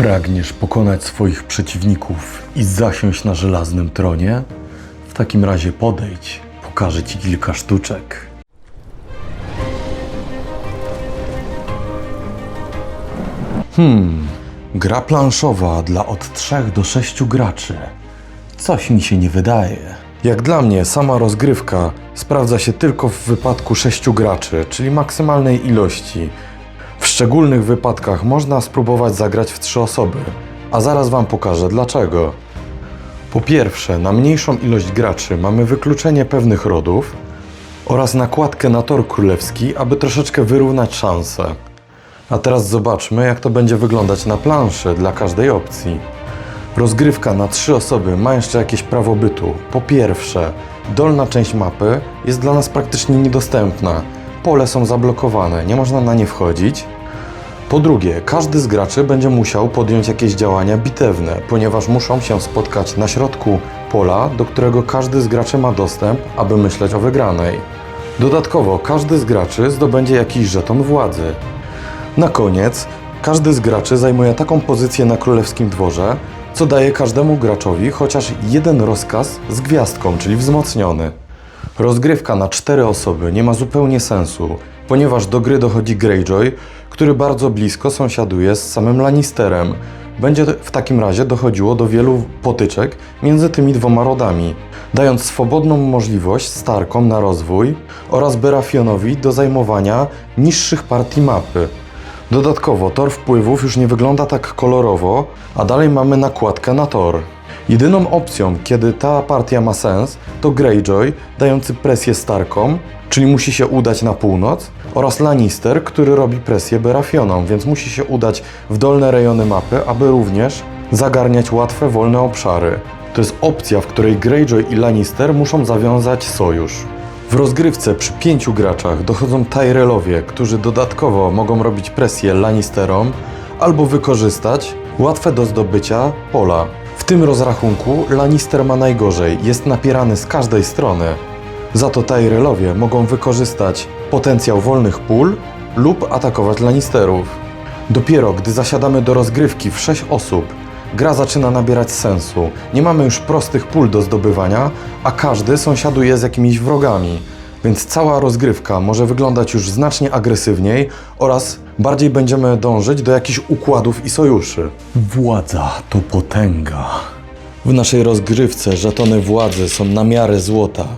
Pragniesz pokonać swoich przeciwników i zasiąść na żelaznym tronie? W takim razie podejdź, pokażę ci kilka sztuczek. Hmm, gra planszowa dla od 3 do 6 graczy. Coś mi się nie wydaje. Jak dla mnie, sama rozgrywka sprawdza się tylko w wypadku 6 graczy, czyli maksymalnej ilości. Szczególnych wypadkach można spróbować zagrać w 3 osoby, a zaraz Wam pokażę dlaczego. Po pierwsze, na mniejszą ilość graczy mamy wykluczenie pewnych rodów oraz nakładkę na tor królewski, aby troszeczkę wyrównać szanse. A teraz zobaczmy, jak to będzie wyglądać na planszy dla każdej opcji. Rozgrywka na trzy osoby ma jeszcze jakieś prawo bytu. Po pierwsze, dolna część mapy jest dla nas praktycznie niedostępna. Pole są zablokowane, nie można na nie wchodzić. Po drugie, każdy z graczy będzie musiał podjąć jakieś działania bitewne, ponieważ muszą się spotkać na środku pola, do którego każdy z graczy ma dostęp, aby myśleć o wygranej. Dodatkowo, każdy z graczy zdobędzie jakiś żeton władzy. Na koniec, każdy z graczy zajmuje taką pozycję na królewskim dworze, co daje każdemu graczowi chociaż jeden rozkaz z gwiazdką, czyli wzmocniony. Rozgrywka na cztery osoby nie ma zupełnie sensu, ponieważ do gry dochodzi Greyjoy, który bardzo blisko sąsiaduje z samym Lannisterem. Będzie w takim razie dochodziło do wielu potyczek między tymi dwoma rodami, dając swobodną możliwość Starkom na rozwój oraz Berafionowi do zajmowania niższych partii mapy. Dodatkowo tor wpływów już nie wygląda tak kolorowo, a dalej mamy nakładkę na tor. Jedyną opcją, kiedy ta partia ma sens, to Greyjoy, dający presję Starkom, czyli musi się udać na północ, oraz Lannister, który robi presję Berafionom, więc musi się udać w dolne rejony mapy, aby również zagarniać łatwe, wolne obszary. To jest opcja, w której Greyjoy i Lannister muszą zawiązać sojusz. W rozgrywce przy pięciu graczach dochodzą Tyrellowie, którzy dodatkowo mogą robić presję Lannisterom albo wykorzystać łatwe do zdobycia pola. Tym rozrachunku Lannister ma najgorzej, jest napierany z każdej strony. Za to Tyrellowie mogą wykorzystać potencjał wolnych pól lub atakować Lannisterów. Dopiero gdy zasiadamy do rozgrywki w 6 osób, gra zaczyna nabierać sensu. Nie mamy już prostych pól do zdobywania, a każdy sąsiaduje z jakimiś wrogami. Więc cała rozgrywka może wyglądać już znacznie agresywniej oraz bardziej będziemy dążyć do jakichś układów i sojuszy. Władza to potęga. W naszej rozgrywce żetony władzy są na miarę złota.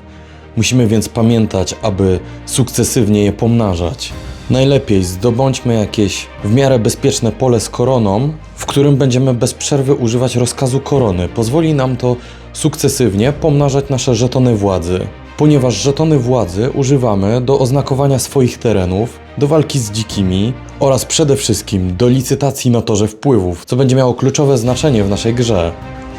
Musimy więc pamiętać, aby sukcesywnie je pomnażać. Najlepiej zdobądźmy jakieś w miarę bezpieczne pole z koroną, w którym będziemy bez przerwy używać rozkazu korony. Pozwoli nam to sukcesywnie pomnażać nasze żetony władzy. Ponieważ żetony władzy używamy do oznakowania swoich terenów, do walki z dzikimi oraz przede wszystkim do licytacji na torze wpływów, co będzie miało kluczowe znaczenie w naszej grze.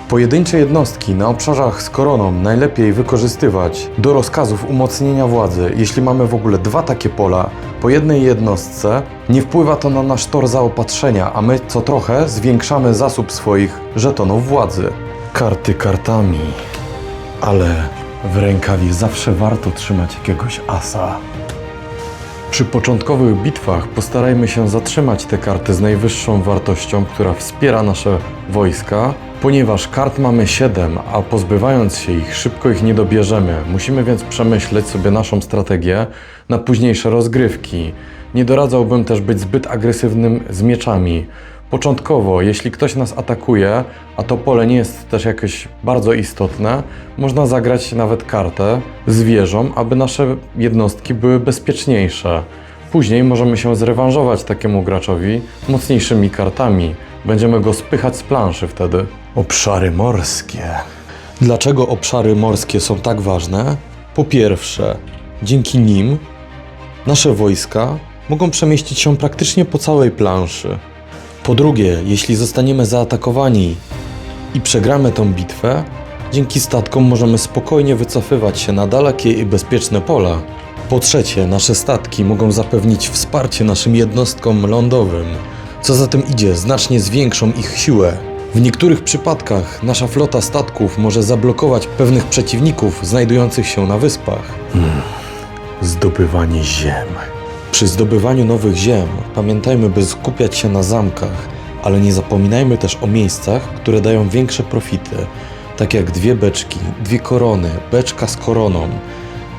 Pojedyncze jednostki na obszarach z koroną najlepiej wykorzystywać do rozkazów umocnienia władzy. Jeśli mamy w ogóle dwa takie pola po jednej jednostce, nie wpływa to na nasz tor zaopatrzenia, a my co trochę zwiększamy zasób swoich żetonów władzy. Karty kartami, ale w rękawie zawsze warto trzymać jakiegoś asa. Przy początkowych bitwach postarajmy się zatrzymać te karty z najwyższą wartością, która wspiera nasze wojska, ponieważ kart mamy 7, a pozbywając się ich, szybko ich nie dobierzemy. Musimy więc przemyśleć sobie naszą strategię na późniejsze rozgrywki. Nie doradzałbym też być zbyt agresywnym z mieczami. Początkowo, jeśli ktoś nas atakuje, a to pole nie jest też jakieś bardzo istotne, można zagrać nawet kartę z aby nasze jednostki były bezpieczniejsze. Później możemy się zrewanżować takiemu graczowi mocniejszymi kartami. Będziemy go spychać z planszy wtedy. Obszary morskie. Dlaczego obszary morskie są tak ważne? Po pierwsze, dzięki nim nasze wojska mogą przemieścić się praktycznie po całej planszy. Po drugie, jeśli zostaniemy zaatakowani i przegramy tą bitwę, dzięki statkom możemy spokojnie wycofywać się na dalekie i bezpieczne pola. Po trzecie, nasze statki mogą zapewnić wsparcie naszym jednostkom lądowym. Co za tym idzie, znacznie zwiększą ich siłę. W niektórych przypadkach nasza flota statków może zablokować pewnych przeciwników znajdujących się na wyspach. Zdobywanie ziem. Przy zdobywaniu nowych ziem pamiętajmy, by skupiać się na zamkach, ale nie zapominajmy też o miejscach, które dają większe profity, tak jak dwie beczki, dwie korony, beczka z koroną.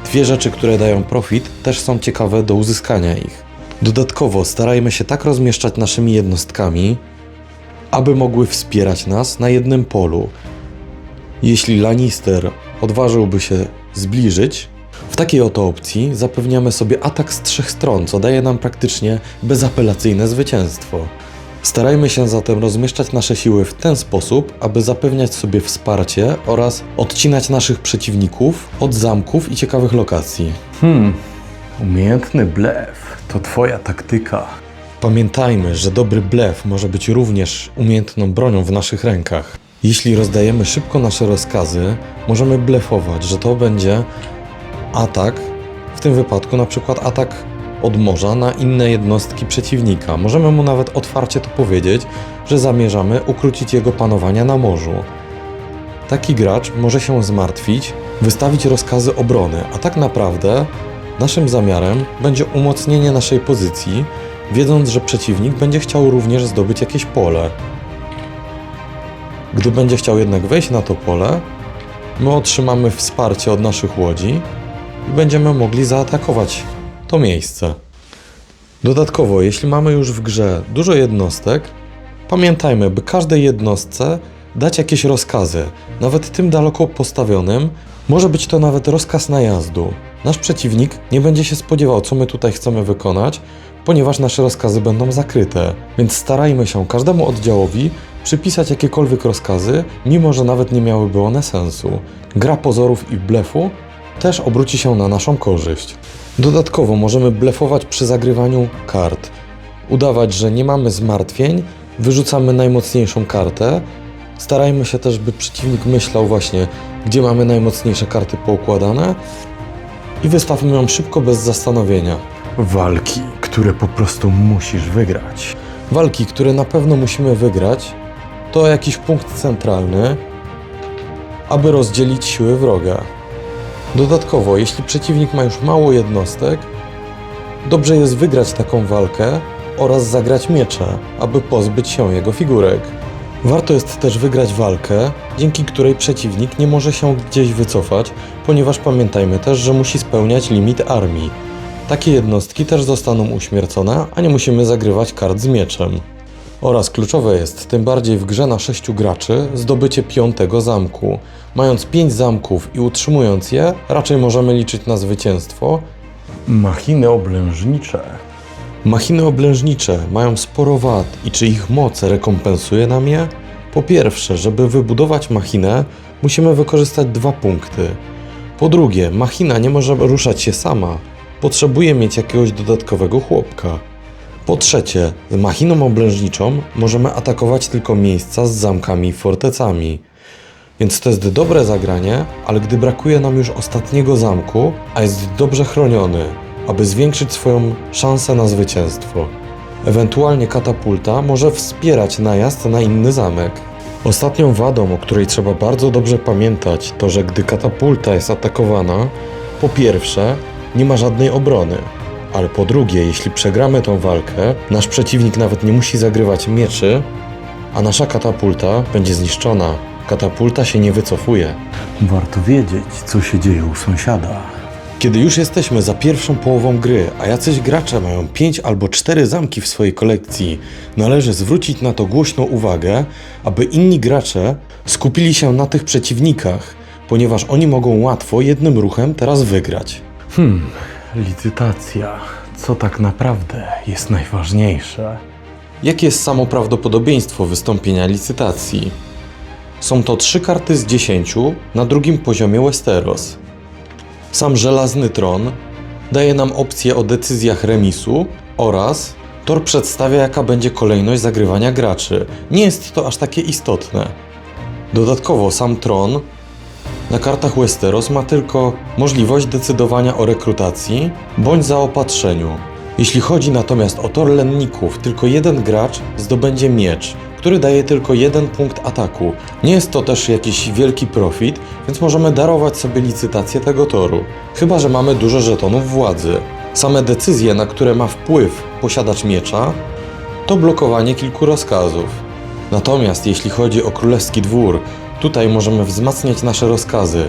Dwie rzeczy, które dają profit, też są ciekawe do uzyskania ich. Dodatkowo starajmy się tak rozmieszczać naszymi jednostkami, aby mogły wspierać nas na jednym polu. Jeśli Lannister odważyłby się zbliżyć, w takiej oto opcji zapewniamy sobie atak z trzech stron, co daje nam praktycznie bezapelacyjne zwycięstwo. Starajmy się zatem rozmieszczać nasze siły w ten sposób, aby zapewniać sobie wsparcie oraz odcinać naszych przeciwników od zamków i ciekawych lokacji. Hmm, umiejętny blef to twoja taktyka. Pamiętajmy, że dobry blef może być również umiejętną bronią w naszych rękach. Jeśli rozdajemy szybko nasze rozkazy, możemy blefować, że to będzie atak, w tym wypadku na przykład atak od morza na inne jednostki przeciwnika. Możemy mu nawet otwarcie to powiedzieć, że zamierzamy ukrócić jego panowania na morzu. Taki gracz może się zmartwić, wystawić rozkazy obrony, a tak naprawdę naszym zamiarem będzie umocnienie naszej pozycji, wiedząc, że przeciwnik będzie chciał również zdobyć jakieś pole. Gdy będzie chciał jednak wejść na to pole, my otrzymamy wsparcie od naszych łodzi i będziemy mogli zaatakować to miejsce. Dodatkowo, jeśli mamy już w grze dużo jednostek, pamiętajmy, by każdej jednostce dać jakieś rozkazy, nawet tym daleko postawionym, może być to nawet rozkaz najazdu. Nasz przeciwnik nie będzie się spodziewał, co my tutaj chcemy wykonać, ponieważ nasze rozkazy będą zakryte. Więc starajmy się każdemu oddziałowi przypisać jakiekolwiek rozkazy, mimo że nawet nie miałyby one sensu. Gra pozorów i blefu też obróci się na naszą korzyść. Dodatkowo możemy blefować przy zagrywaniu kart. Udawać, że nie mamy zmartwień, wyrzucamy najmocniejszą kartę. Starajmy się też, by przeciwnik myślał właśnie, gdzie mamy najmocniejsze karty poukładane i wystawmy ją szybko, bez zastanowienia. Walki, które po prostu musisz wygrać. Walki, które na pewno musimy wygrać, to jakiś punkt centralny, aby rozdzielić siły wroga. Dodatkowo, jeśli przeciwnik ma już mało jednostek, dobrze jest wygrać taką walkę oraz zagrać miecze, aby pozbyć się jego figurek. Warto jest też wygrać walkę, dzięki której przeciwnik nie może się gdzieś wycofać, ponieważ pamiętajmy też, że musi spełniać limit armii. Takie jednostki też zostaną uśmiercone, a nie musimy zagrywać kart z mieczem. Oraz kluczowe jest, tym bardziej w grze na 6 graczy, zdobycie piątego zamku. Mając 5 zamków i utrzymując je, raczej możemy liczyć na zwycięstwo. Machiny oblężnicze. Machiny oblężnicze mają sporo wad i czy ich moc rekompensuje nam je? Po pierwsze, żeby wybudować machinę, musimy wykorzystać dwa punkty. Po drugie, machina nie może ruszać się sama, potrzebuje mieć jakiegoś dodatkowego chłopka. Po trzecie, machiną oblężniczą możemy atakować tylko miejsca z zamkami i fortecami. Więc to jest dobre zagranie, ale gdy brakuje nam już ostatniego zamku, a jest dobrze chroniony, aby zwiększyć swoją szansę na zwycięstwo. Ewentualnie katapulta może wspierać najazd na inny zamek. Ostatnią wadą, o której trzeba bardzo dobrze pamiętać, to że gdy katapulta jest atakowana, po pierwsze, nie ma żadnej obrony, ale po drugie, jeśli przegramy tą walkę, nasz przeciwnik nawet nie musi zagrywać mieczy, a nasza katapulta będzie zniszczona. Katapulta się nie wycofuje. Warto wiedzieć, co się dzieje u sąsiada. Kiedy już jesteśmy za pierwszą połową gry, a jacyś gracze mają 5 albo 4 zamki w swojej kolekcji, należy zwrócić na to głośną uwagę, aby inni gracze skupili się na tych przeciwnikach, ponieważ oni mogą łatwo jednym ruchem teraz wygrać. Hmm, licytacja. Co tak naprawdę jest najważniejsze? Jakie jest samo prawdopodobieństwo wystąpienia licytacji? Są to trzy karty z 10 na drugim poziomie Westeros. Sam żelazny tron daje nam opcję o decyzjach remisu oraz tor przedstawia jaka będzie kolejność zagrywania graczy. Nie jest to aż takie istotne. Dodatkowo sam tron na kartach Westeros ma tylko możliwość decydowania o rekrutacji bądź zaopatrzeniu. Jeśli chodzi natomiast o tor lenników, tylko jeden gracz zdobędzie miecz, który daje tylko jeden punkt ataku. Nie jest to też jakiś wielki profit, więc możemy darować sobie licytację tego toru. Chyba, że mamy dużo żetonów władzy. Same decyzje, na które ma wpływ posiadacz miecza, to blokowanie kilku rozkazów. Natomiast jeśli chodzi o królewski dwór, tutaj możemy wzmacniać nasze rozkazy,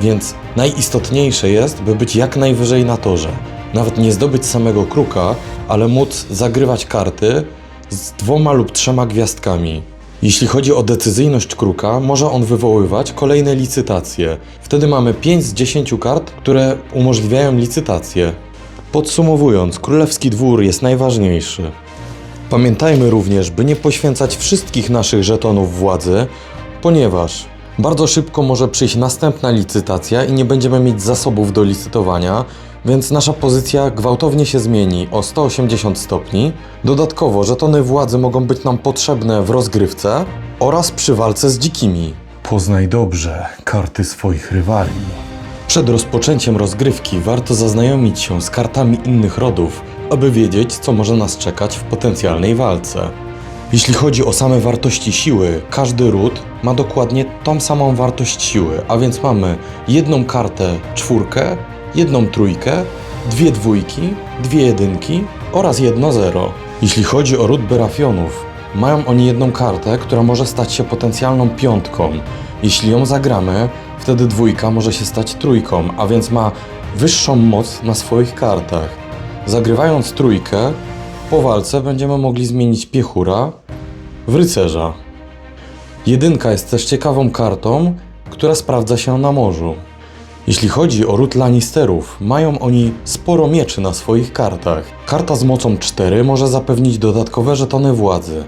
więc najistotniejsze jest, by być jak najwyżej na torze. Nawet nie zdobyć samego kruka, ale móc zagrywać karty z dwoma lub trzema gwiazdkami. Jeśli chodzi o decyzyjność kruka, może on wywoływać kolejne licytacje. Wtedy mamy 5 z 10 kart, które umożliwiają licytację. Podsumowując, królewski dwór jest najważniejszy. Pamiętajmy również, by nie poświęcać wszystkich naszych żetonów władzy, ponieważ bardzo szybko może przyjść następna licytacja i nie będziemy mieć zasobów do licytowania, więc nasza pozycja gwałtownie się zmieni o 180 stopni. Dodatkowo żetony władzy mogą być nam potrzebne w rozgrywce oraz przy walce z dzikimi. Poznaj dobrze karty swoich rywali. Przed rozpoczęciem rozgrywki warto zaznajomić się z kartami innych rodów, aby wiedzieć, co może nas czekać w potencjalnej walce. Jeśli chodzi o same wartości siły, każdy ród ma dokładnie tą samą wartość siły, a więc mamy jedną kartę czwórkę, jedną trójkę, dwie dwójki, dwie jedynki oraz jedno zero. Jeśli chodzi o ród Berafionów, mają oni jedną kartę, która może stać się potencjalną piątką. Jeśli ją zagramy, wtedy dwójka może się stać trójką, a więc ma wyższą moc na swoich kartach. Zagrywając trójkę, po walce będziemy mogli zmienić piechura w rycerza. Jedynka jest też ciekawą kartą, która sprawdza się na morzu. Jeśli chodzi o ród Lannisterów, mają oni sporo mieczy na swoich kartach. Karta z mocą 4 może zapewnić dodatkowe żetony władzy.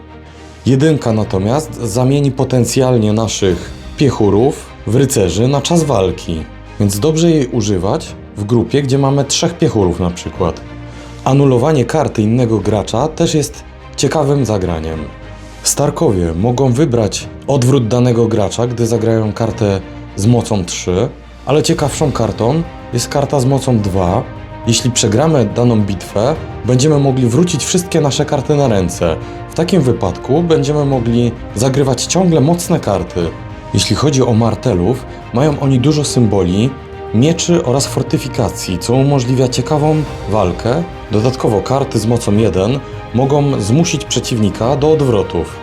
Jedynka natomiast zamieni potencjalnie naszych piechurów w rycerzy na czas walki, więc dobrze jej używać w grupie, gdzie mamy trzech piechurów na przykład. Anulowanie karty innego gracza też jest ciekawym zagraniem. Starkowie mogą wybrać odwrót danego gracza, gdy zagrają kartę z mocą 3, ale ciekawszą kartą jest karta z mocą 2. Jeśli przegramy daną bitwę, będziemy mogli wrócić wszystkie nasze karty na ręce. W takim wypadku będziemy mogli zagrywać ciągle mocne karty. Jeśli chodzi o martelów, mają oni dużo symboli, mieczy oraz fortyfikacji, co umożliwia ciekawą walkę. Dodatkowo karty z mocą 1 mogą zmusić przeciwnika do odwrotów.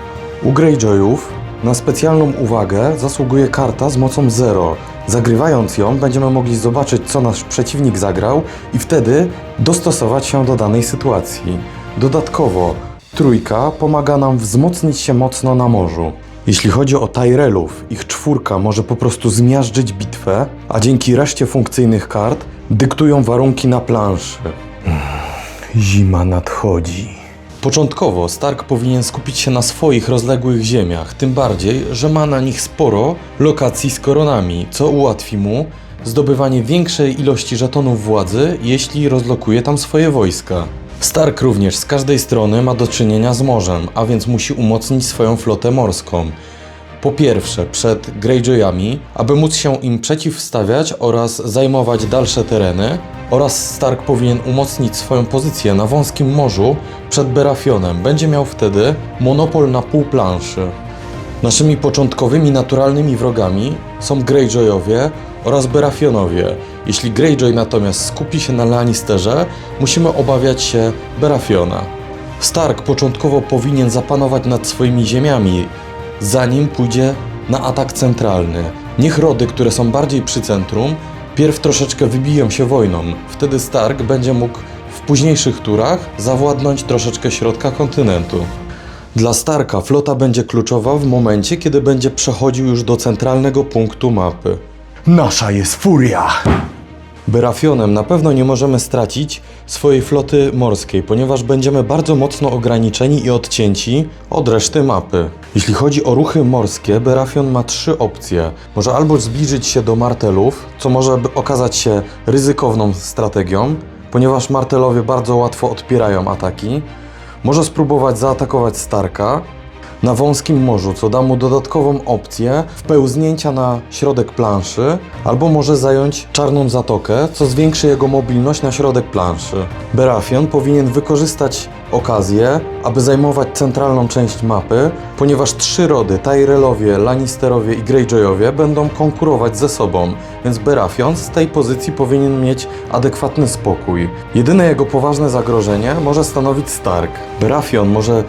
U Greyjoyów na specjalną uwagę zasługuje karta z mocą 0. Zagrywając ją, będziemy mogli zobaczyć, co nasz przeciwnik zagrał i wtedy dostosować się do danej sytuacji. Dodatkowo, trójka pomaga nam wzmocnić się mocno na morzu. Jeśli chodzi o Tyrellów, ich czwórka może po prostu zmiażdżyć bitwę, a dzięki reszcie funkcyjnych kart dyktują warunki na planszy. Zima nadchodzi. Początkowo Stark powinien skupić się na swoich rozległych ziemiach, tym bardziej, że ma na nich sporo lokacji z koronami, co ułatwi mu zdobywanie większej ilości żetonów władzy, jeśli rozlokuje tam swoje wojska. Stark również z każdej strony ma do czynienia z morzem, a więc musi umocnić swoją flotę morską. Po pierwsze, przed Greyjoyami, aby móc się im przeciwstawiać oraz zajmować dalsze tereny, oraz Stark powinien umocnić swoją pozycję na wąskim morzu przed Berafionem. Będzie miał wtedy monopol na pół planszy. Naszymi początkowymi naturalnymi wrogami są Greyjoyowie oraz Berafionowie. Jeśli Greyjoy natomiast skupi się na Lannisterze, musimy obawiać się Berafiona. Stark początkowo powinien zapanować nad swoimi ziemiami, zanim pójdzie na atak centralny. Niech rody, które są bardziej przy centrum, pierw troszeczkę wybiją się wojną. Wtedy Stark będzie mógł w późniejszych turach zawładnąć troszeczkę środka kontynentu. Dla Starka flota będzie kluczowa w momencie, kiedy będzie przechodził już do centralnego punktu mapy. Nasza jest furia! Berafionem na pewno nie możemy stracić swojej floty morskiej, ponieważ będziemy bardzo mocno ograniczeni i odcięci od reszty mapy. Jeśli chodzi o ruchy morskie, Berafion ma trzy opcje. Może albo zbliżyć się do martelów, co może okazać się ryzykowną strategią, ponieważ martelowie bardzo łatwo odpierają ataki. Może spróbować zaatakować Starka, na wąskim morzu, co da mu dodatkową opcję wpełznięcia na środek planszy, albo może zająć czarną zatokę, co zwiększy jego mobilność na środek planszy. Berafion powinien wykorzystać okazję, aby zajmować centralną część mapy, ponieważ trzy rody, Tyrellowie, Lannisterowie i Greyjoyowie będą konkurować ze sobą, więc Baratheon z tej pozycji powinien mieć adekwatny spokój. Jedyne jego poważne zagrożenie może stanowić Stark. Baratheon może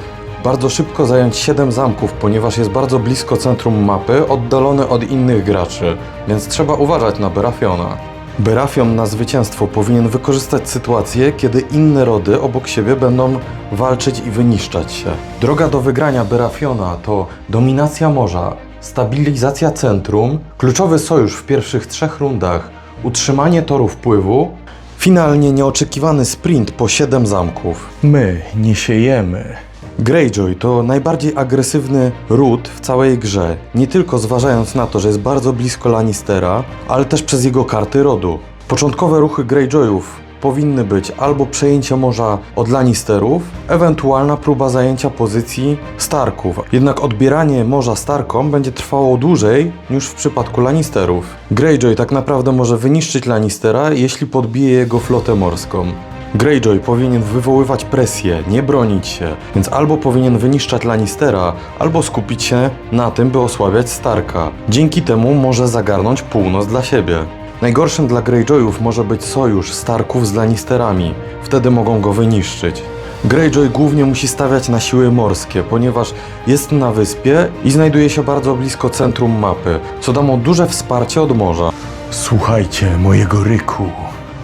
bardzo szybko zająć 7 zamków, ponieważ jest bardzo blisko centrum mapy, oddalony od innych graczy, więc trzeba uważać na Baratheona. Baratheon na zwycięstwo powinien wykorzystać sytuację, kiedy inne rody obok siebie będą walczyć i wyniszczać się. Droga do wygrania Baratheona to dominacja morza, stabilizacja centrum, kluczowy sojusz w pierwszych trzech rundach, utrzymanie toru wpływu, finalnie nieoczekiwany sprint po 7 zamków. My nie siejemy. Greyjoy to najbardziej agresywny ród w całej grze, nie tylko zważając na to, że jest bardzo blisko Lannistera, ale też przez jego karty rodu. Początkowe ruchy Greyjoyów powinny być albo przejęcie morza od Lannisterów, ewentualna próba zajęcia pozycji Starków. Jednak odbieranie morza Starkom będzie trwało dłużej niż w przypadku Lannisterów. Greyjoy tak naprawdę może wyniszczyć Lannistera, jeśli podbije jego flotę morską. Greyjoy powinien wywoływać presję, nie bronić się, więc albo powinien wyniszczać Lannistera, albo skupić się na tym, by osłabiać Starka. Dzięki temu może zagarnąć północ dla siebie. Najgorszym dla Greyjoyów może być sojusz Starków z Lannisterami, wtedy mogą go wyniszczyć. Greyjoy głównie musi stawiać na siły morskie, ponieważ jest na wyspie i znajduje się bardzo blisko centrum mapy, co da mu duże wsparcie od morza. Słuchajcie mojego ryku.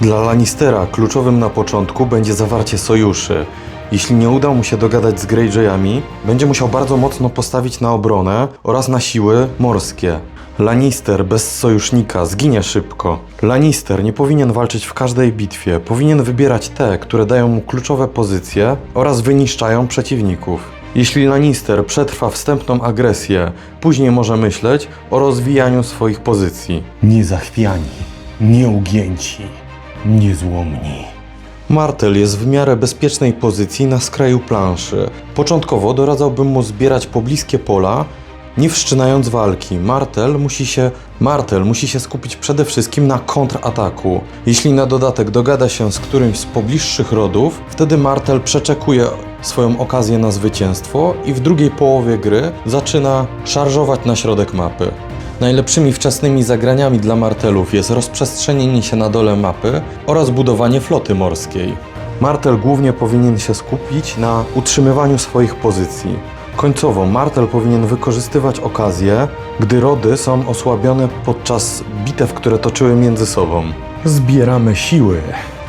Dla Lannistera kluczowym na początku będzie zawarcie sojuszy. Jeśli nie uda mu się dogadać z Greyjoyami, będzie musiał bardzo mocno postawić na obronę oraz na siły morskie. Lannister bez sojusznika zginie szybko. Lannister nie powinien walczyć w każdej bitwie, powinien wybierać te, które dają mu kluczowe pozycje oraz wyniszczają przeciwników. Jeśli Lannister przetrwa wstępną agresję, później może myśleć o rozwijaniu swoich pozycji. Niezachwiani, nieugięci, niezłomni. Martel jest w miarę bezpiecznej pozycji na skraju planszy. Początkowo doradzałbym mu zbierać pobliskie pola, nie wszczynając walki. Martel musi się, Martel musi się skupić przede wszystkim na kontrataku. Jeśli na dodatek dogada się z którymś z pobliższych rodów, wtedy Martel przeczekuje swoją okazję na zwycięstwo i w drugiej połowie gry zaczyna szarżować na środek mapy. Najlepszymi wczesnymi zagraniami dla martelów jest rozprzestrzenienie się na dole mapy oraz budowanie floty morskiej. Martel głównie powinien się skupić na utrzymywaniu swoich pozycji. Końcowo Martel powinien wykorzystywać okazję, gdy rody są osłabione podczas bitew, które toczyły między sobą. Zbieramy siły.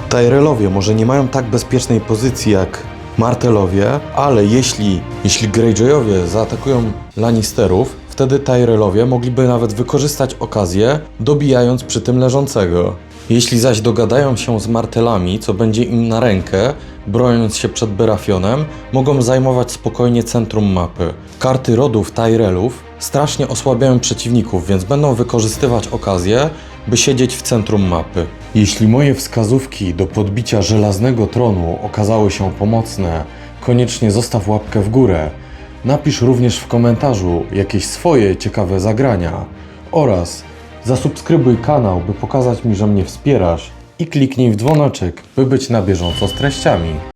Tyrellowie może nie mają tak bezpiecznej pozycji jak Martelowie, ale jeśli, jeśli Greyjoyowie zaatakują Lannisterów, wtedy Tyrellowie mogliby nawet wykorzystać okazję, dobijając przy tym leżącego. Jeśli zaś dogadają się z Martelami, co będzie im na rękę, broniąc się przed Baratheonem, mogą zajmować spokojnie centrum mapy. Karty rodów Tyrellów strasznie osłabiają przeciwników, więc będą wykorzystywać okazję, by siedzieć w centrum mapy. Jeśli moje wskazówki do podbicia żelaznego tronu okazały się pomocne, koniecznie zostaw łapkę w górę. Napisz również w komentarzu jakieś swoje ciekawe zagrania oraz zasubskrybuj kanał, by pokazać mi, że mnie wspierasz i kliknij w dzwoneczek, by być na bieżąco z treściami.